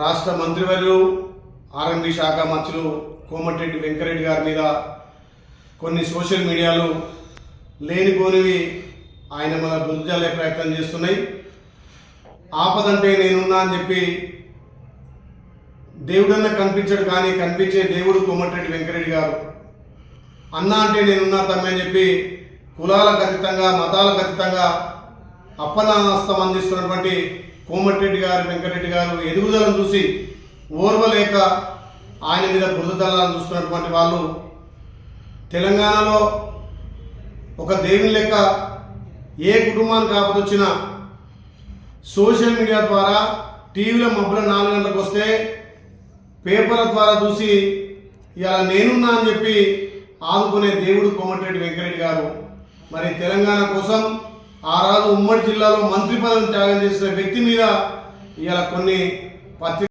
రాష్ట్ర మంత్రివర్యులు ఆర్ఎంబి శాఖ మంత్రులు కోమటిరెడ్డి వెంకరెడ్డి గారి మీద కొన్ని సోషల్ మీడియాలు లేనిపోనివి ఆయన మన బుద్ధి ప్రయత్నం చేస్తున్నాయి. ఆపదంటే నేనున్నా అని చెప్పి దేవుడన్నా కనిపించడు కానీ కనిపించే దేవుడు కోమటిరెడ్డి వెంకరెడ్డి గారు. అన్న అంటే నేనున్నా తమ్మి అని చెప్పి కులాలకు అతీతంగా మతాలకు అతీతంగా అప్పనాస్తం అందిస్తున్నటువంటి కోమటిరెడ్డి గారు వెంకటరెడ్డి గారు ఎదుగుదలను చూసి ఓర్వలేక ఆయన మీద బురదల్లాలను చూస్తున్నటువంటి వాళ్ళు తెలంగాణలో ఒక దేవుని లెక్క ఏ కుటుంబానికి ఆపదొచ్చినా సోషల్ మీడియా ద్వారా టీవీలో మబ్బుల నాలుగు గంటలకు వస్తే పేపర్ల ద్వారా చూసి ఇలా నేనున్నా అని చెప్పి ఆదుకునే దేవుడు కోమటిరెడ్డి వెంకరెడ్డి గారు. మరి తెలంగాణ కోసం ఆ రాజు ఉమ్మడి జిల్లాలో మంత్రి పదవిని త్యాగం చేసిన వ్యక్తి మీద ఇలా కొన్ని పత్రిక